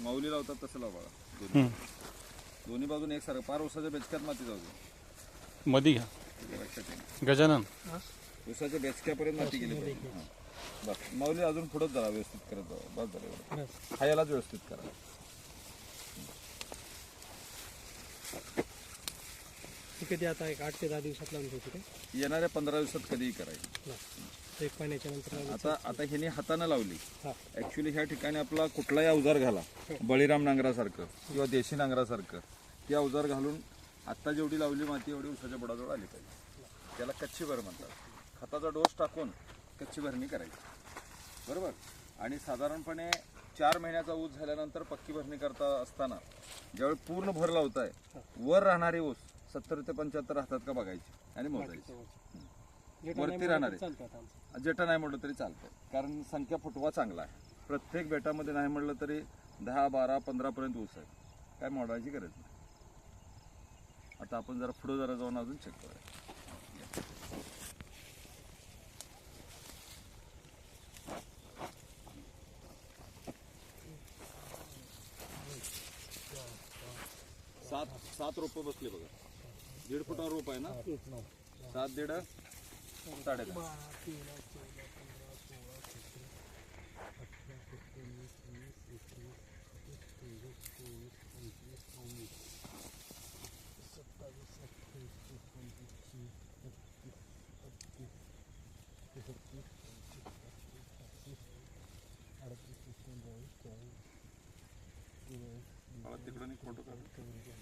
माऊली लावतात तसं लाव. बघा दोन्ही बाजून एक सारखं पार उसाच्या बेचक्यात माती जाऊ दे. मधी घ्या. लक्षात. गजानन. उसाच्या बेचक्यापर्यंत माती गेली पाहिजे. हां. बस. माऊली अजून पुढंच जरा व्यवस्थित करत जावं. बस झालं एवढं. खायलाच व्यवस्थित करा. ती कधी आता एक आठ ते दहा दिवसात लावून काय येणाऱ्या पंधरा दिवसात कधीही करायची. नंतर. आता आता ह्याने हातानं लावली. हा. ऍक्च्युली ह्या ठिकाणी आपला कुठलाही अवजार घाला. बळीराम नांगरासारखं किंवा देशी नांगरासारखं ते अवजार घालून आत्ता जेवढी लावली माती एवढी उसाच्या बुडाजवळ आली पाहिजे. त्याला कच्ची भर म्हणतात. खताचा डोस टाकून कच्ची भरणी करायची. बरोबर? आणि साधारणपणे चार महिन्याचा ऊस झाल्यानंतर पक्की भरणी करता असताना ज्यावेळी पूर्ण भर लावताय वर राहणारी ऊस सत्तर ते पंच्याहत्तर हातात का बघायची आणि मोजायची. वरती राहणार आहे. जेटा नाही म्हटलं तरी चालतंय. कारण संख्या फुटवा चांगला आहे. प्रत्येक बेटामध्ये नाही म्हटलं तरी दहा बारा पंधरा पर्यंत ऊस आहे. काय मोडायची गरज नाही. आता आपण जरा पुढे जरा जाऊन अजून चेक करूया. सात सात रोपं बसले बघा. दीड फुटावर रोप आहे ना? सात दीड. साडे दहा मला तिकडून एक फोटो काढ म्हणजे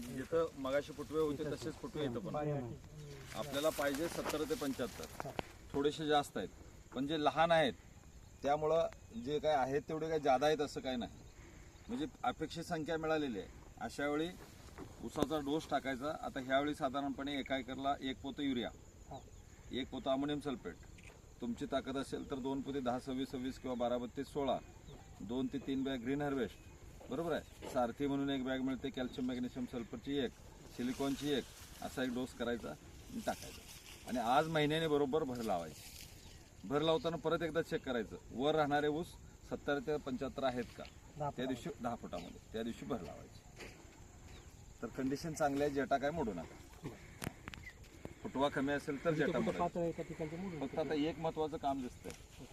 जिथं मगाशी फुटवे होते तसेच फुटवे. इथं पण. आपल्याला पाहिजे सत्तर ते पंच्याहत्तर. थोडेसे जास्त आहेत. पण जे लहान आहेत त्यामुळं जे काय आहेत तेवढे काय जादा आहेत असं काय नाही. म्हणजे अपेक्षित संख्या मिळालेली आहे. अशा वेळी ऊसाचा डोस टाकायचा. आता ह्यावेळी साधारणपणे एका एकरला एक पोतं युरिया. एक पोतं अमोनियम सल्फेट. तुमची ताकद असेल तर दोन पोते दहा सव्वीस सव्वीस किंवा बारा बत्तीस सोळा. दोन ते तीन बॅग ग्रीन हार्वेस्ट. बरोबर आहे. सारथी म्हणून एक बॅग मिळते कॅल्शियम मॅग्नेशियम सल्फरची एक सिलिकॉनची एक असा एक डोस करायचा आणि टाकायचा. आणि आज महिन्याने बरोबर भर लावायची. भर लावताना परत एकदा चेक करायचं. वर राहणारे ऊस सत्तर ते पंच्याहत्तर आहेत का? त्या दिवशी दहा फुटामध्ये. त्या दिवशी भर लावायची. तर कंडिशन चांगली आहे जेटा काय मोडू नका. फुटवा कमी असेल तर जेटा फक्त आता एक महत्वाचं काम दिसतंय.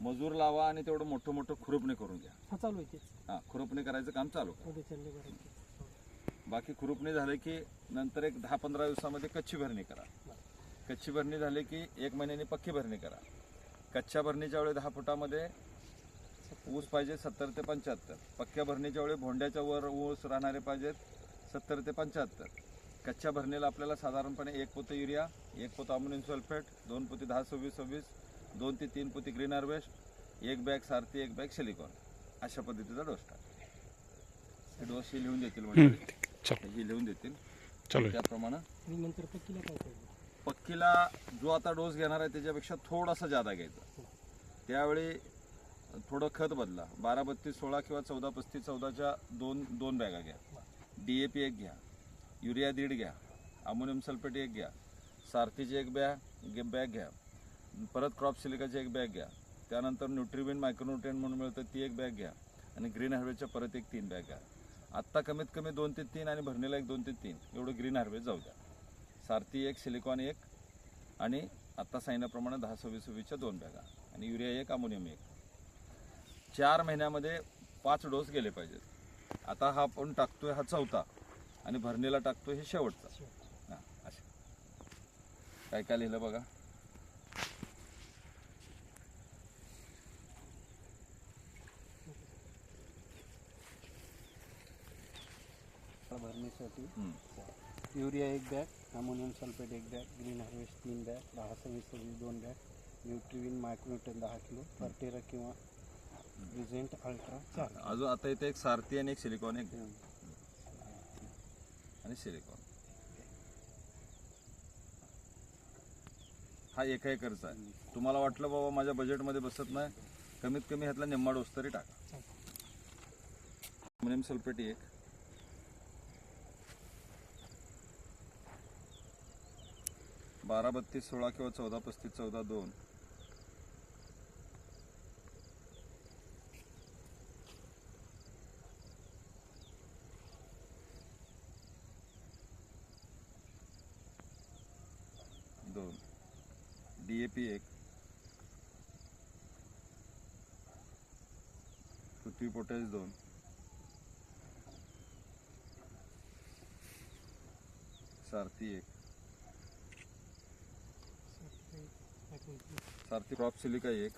मजूर लावा आणि तेवढं मोठं मोठं खुरपणी करून घ्या. हा चालू आहे तेच. हा खुरपणी करायचं काम चालू. करा चालले बाकी खुरपणी झाले की नंतर एक दहा पंधरा दिवसामध्ये कच्ची भरणी करा. कच्ची भरणी झाली की एक महिन्याने पक्की भरणी करा. कच्च्या भरणीच्या वेळी दहा फुटामध्ये ऊस पाहिजे सत्तर ते पंच्याहत्तर. पक्क्या भरणीच्या वेळी भोंड्याच्या वर ऊस राहणारे पाहिजेत सत्तर ते पंच्याहत्तर. कच्च्या भरणीला आपल्याला साधारणपणे एक पोतं युरिया एक पोतं अमोनियम सल्फेट दोन पोती दहा सव्वीस सव्वीस दोन ते तीन पोती ग्रीन हार्वेस्ट एक बॅग सारथी एक बॅग सिलिकॉन अशा पद्धतीचा डोस टाक. हे डोस हे लिहून देतील म्हणजे चल. ही लिहून देतील. चालू. त्याप्रमाणे पक्कीला जो आता डोस घेणार आहे त्याच्यापेक्षा थोडासा जादा घ्यायचा. त्यावेळी थोडं खत बदला. बारा बत्तीस सोळा किंवा चौदा पस्तीस चौदाच्या दोन दोन बॅगा घ्या. डी ए पी एक घ्या. युरिया दीड घ्या. अमोनियम सल्फेट एक घ्या. सारथीची एक बॅग बॅग घ्या. परत क्रॉप सिलिकाची एक बॅग घ्या. त्यानंतर न्यूट्रिविन मायक्रोन्युट्रिएंट म्हणून मिळतं ती एक बॅग घ्या. आणि ग्रीन हार्वेजच्या परत एक तीन बॅग घ्या. आत्ता कमीत कमी दोन ते तीन आणि भरणीला एक दोन ते तीन. एवढं ग्रीन हार्वेस्ट जाऊ द्या. सारथी एक सिलिकॉन एक आणि आत्ता सांगितल्याप्रमाणे दहा सव्वीस सव्वीसच्या दोन बॅगा आणि युरिया एक अमोनियम एक. चार महिन्यामध्ये पाच डोस गेले पाहिजेत. आता हा आपण टाकतोय हा चौथा आणि भरणीला टाकतोय हे शेवटचा. हां असे. काय काय लिहिलं बघा? हम्म. युरिया एक बॅग अमोनियम सल्फेट एक बॅग ग्रीन हार्वेस्ट तीन बॅग दहा सव्वीस सव्वीस दोन बॅग न्यूट्रिविन मायक्रोन्यूटन दहा किलो फर्टेरा किंवा रिझेंट अल्ट्रा चार. अजून आता इथे एक सारथी आणि एक सिलिकॉन एक आणि सिलिकॉन. हा एका एकरचा आहे. तुम्हाला वाटलं बाबा माझ्या बजेटमध्ये बसत नाही? कमीत कमी ह्यातला निम्मा डोस तरी टाका. अमोनियम सल्फेट एक बारा बत्तीस सोळा किंवा चौदा पस्तीस चौदा दोन. दोन. डी ए पी एक. पृथ्वी पोटॅश दोन. सारथी एक. सारथी क्रॉप सिलिका एक.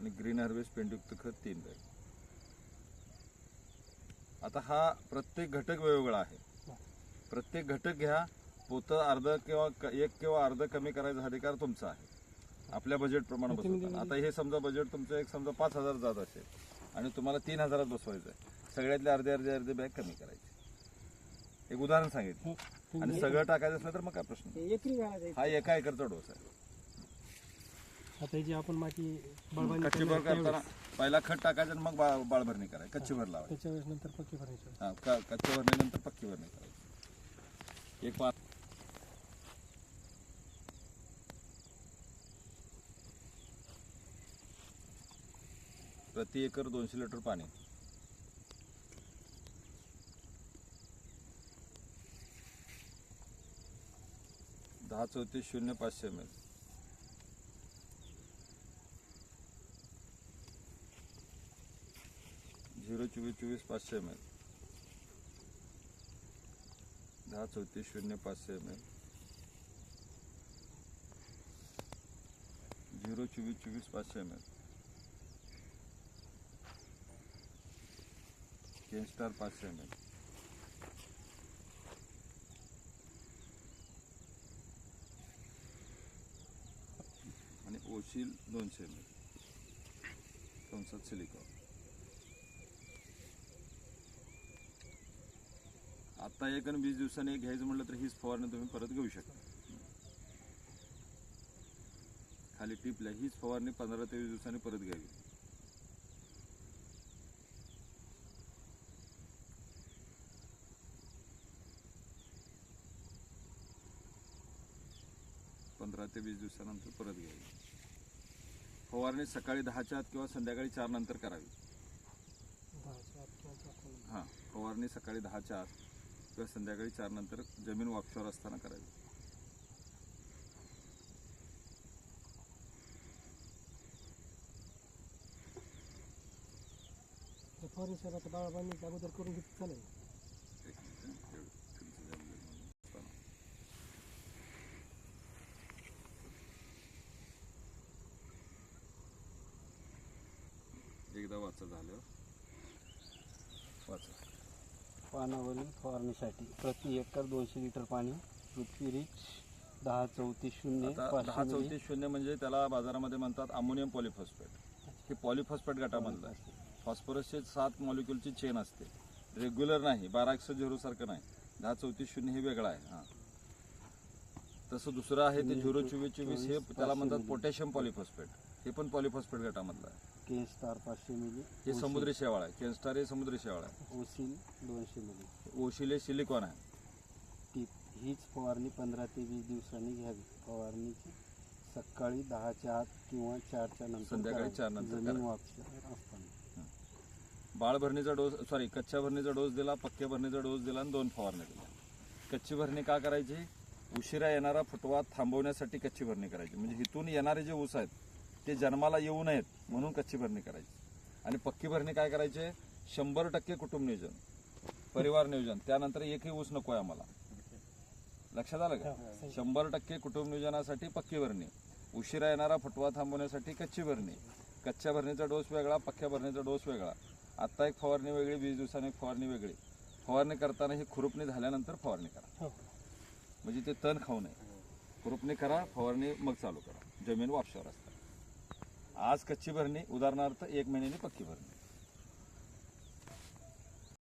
आणि ग्रीन हार्वेस्ट पेंटयुक्त खत तीन बॅग आता हा प्रत्येक घटक वेगवेगळा आहे. प्रत्येक घटक घ्या पोतं अर्ध किंवा एक किंवा अर्ध कमी करायचा अधिकार तुमचा आहे. आपल्या बजेट प्रमाणे आता हे समजा बजेट तुमचं एक समजा पाच हजार जात असेल आणि तुम्हाला तीन हजारात बसवायचं आहे सगळ्यातले अर्धे अर्धे अर्धे बॅग कमी करायचे. एक उदाहरण सांगितलं. आणि सगळं टाकायचं असलं तर मग काय प्रश्न? नाही. एकरी घालायचं हा एका एकरचा डोस आहे. आता जी आपण माती बळबांनी कच्ची भर करताना पहिला खत टाकायचं आणि मग बा- बाळभरणी करायची. कच्ची भर लावायची. त्याच्या वेळेस नंतर पक्की भरायची हा क- भरणीनंतर पक्की भरणी करायची. एक पाच प्रति एकर दोनशे लिटर पाणी. दहा चौतीस शून्य पाचशे एम एल. झिरो चोवीस चोवीस पाचशे एम एल. दहा चौतीस शून्य पाचशे एम एल. झिरो चोवीस चोवीस पाचशे एम एल. केन स्टार पाचशे एम एल. आणि दोनशे एम एल कंसात सिलिकॉन. आता एक आणि वीस दिवसाने एक घ्यायचं म्हटलं तर हीच फवारणी तुम्ही परत घेऊ शकता. खाली टिपल्या हीच फवारणी पंधरा ते वीस दिवसांनी परत घ्यावी. पंधरा ते वीस दिवसानंतर परत घ्यावी. फवारणी सकाळी दहाच्या आत किंवा संध्याकाळी चार नंतर करावी. हां फवारणी सकाळी दहाच्या आत किंवा संध्याकाळी चार नंतर जमीन वापशावर असताना करावी. फवारणी अगोदर करून घेतली चालेल एक मिनिट, हं. एवढं तुमचं जमलं म्हणून. चला. एकदा वाचा झाल्यावर वाचा पानावरील फवारणीसाठी प्रति एकर दोनशे लिटर पाणी पृथ्वी रिच दहा चौतीस शून्य आता दहा पाचशे मिली. चौतीस शून्य म्हणजे त्याला बाजारामध्ये म्हणतात अमोनियम पॉलिफॉस्फेट. हे पॉलिफॉस्फेट गटामधलं आहे. फॉस्फरसचे सात मॉलिक्युलची चेन असते. रेग्युलर नाही बारा एकशे झिरो सारखं नाही. दहा चौतीस शून्य हे वेगळं आहे हां. तसं दुसरं आहे ते झिरो चोवीस चोवीस हे त्याला म्हणतात पोटॅशियम पॉलिफॉस्फेट. हे पण पॉलिफॉस्फेट गटामधलं आहे. के स्टार पाचशे मिली हे समुद्री शेवाळ आहे. केनस्टार हे समुद्री शेवाळ आहे. ओसिल दोनशे मिली. ओशिले सिलिकॉन आहे. टीप हीच फवारणी पंधरा ते वीस दिवसांनी घ्यावी. फवारणीची सकाळी दहाच्या आत किंवा चारच्या नंतर संध्याकाळी करावी. चार नंतर जमीन करावी. वापशावर असताना. बाळ भरणीचा डोस सॉरी कच्च्या भरणीचा डोस दिला पक्क्या भरणीचा डोस दिला आणि दोन फवारण्या दिल्या कच्ची भरणी का करायची? उशिरा येणारा फुटवा थांबवण्यासाठी कच्ची भरणी करायची. म्हणजे इथून येणारे जे ऊस आहेत ते जन्माला येऊ नयेत म्हणून कच्ची भरणी करायची. आणि पक्की भरणी काय करायचे? शंभर टक्के कुटुंब नियोजन परिवार नियोजन. त्यानंतर एकही ऊस नको आहे आम्हाला. लक्षात आलं का? शंभर टक्के कुटुंब नियोजनासाठी पक्की भरणी. उशिरा येणारा फुटवा थांबवण्यासाठी कच्ची भरणी. कच्च्या भरणीचा डोस वेगळा पक्क्या भरणीचा डोस वेगळा. आत्ता एक फवारणी वेगळी वीस दिवसांनी एक फवारणी वेगळी. फवारणी करताना ही खुरपणी झाल्यानंतर फवारणी करा. हो. म्हणजे ते तण खाऊ नये. खुरपणी करा फवारणी मग चालू करा. जमीन वापशावर असतात आज कच्ची भरणी उदाहरणार्थ एक महिन्याने पक्की भरणी.